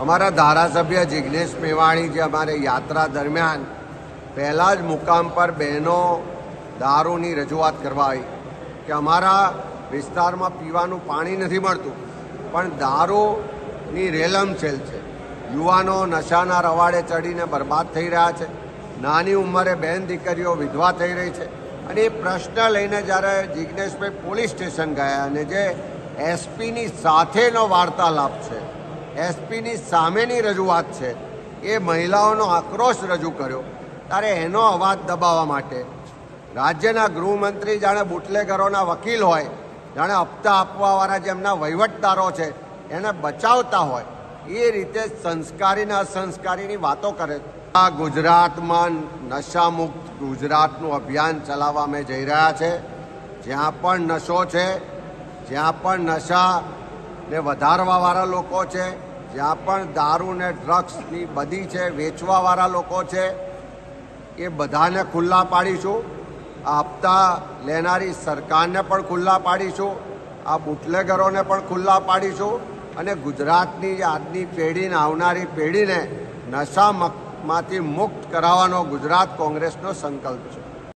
અમારા ધારાસભ્ય જિજ્ઞેશ મેવાણી જે અમારે યાત્રા દરમિયાન પહેલાં જ મુકામ પર બહેનો દારૂની રજૂઆત કરવા આવી કે અમારા વિસ્તારમાં પીવાનું પાણી નથી મળતું, પણ દારૂની રેલમછેલ છે. યુવાનો નશાના રવાડે ચડીને બરબાદ થઈ રહ્યા છે. નાની ઉંમરે બહેન દીકરીઓ વિધવા થઈ રહી છે. અને એ પ્રશ્ન લઈને જ્યારે જિજ્ઞેશભાઈ પોલીસ સ્ટેશન ગયા અને જે એસપીની સાથેનો વાર્તાલાપ છે એસપીની સામેની રજૂઆત છે. એ મહિલાઓનો આક્રોશ રજૂ કર્યો. ત્યારે એનો અવાજ દબાવવા માટે. રાજ્યના ગૃહમંત્રી જાણે બુટલેગરોના વકીલ હોય, જાણે હપ્તા આપવાવાળા જેમના વહીવટદારો છે, એને બચાવતા હોય. એ રીતે સંસ્કારીને અસંસ્કારીની વાતો કરે. આ ગુજરાતમાં નશામુક્ત ગુજરાતનું અભિયાન ચલાવવા અમે જઈ રહ્યા છે. જ્યાં પણ નશો છે, જ્યાં પણ નશાને વધારવાવાળા લોકો છે, જ્યાં પણ દારૂ ને ડ્રગ્સની બધી છે, વેચવાવાળા લોકો છે, એ બધાને ખુલ્લા પાડીશું. આપતા લેનારી સરકારને પણ ખુલ્લા પાડીશું. આ બુટલેગરોને પણ ખુલ્લા પાડીશું. અને ગુજરાતની આજની પેઢીને આવનારી પેઢીને નશામાંથી મુક્ત કરાવવાનો ગુજરાત કોંગ્રેસનો સંકલ્પ છે.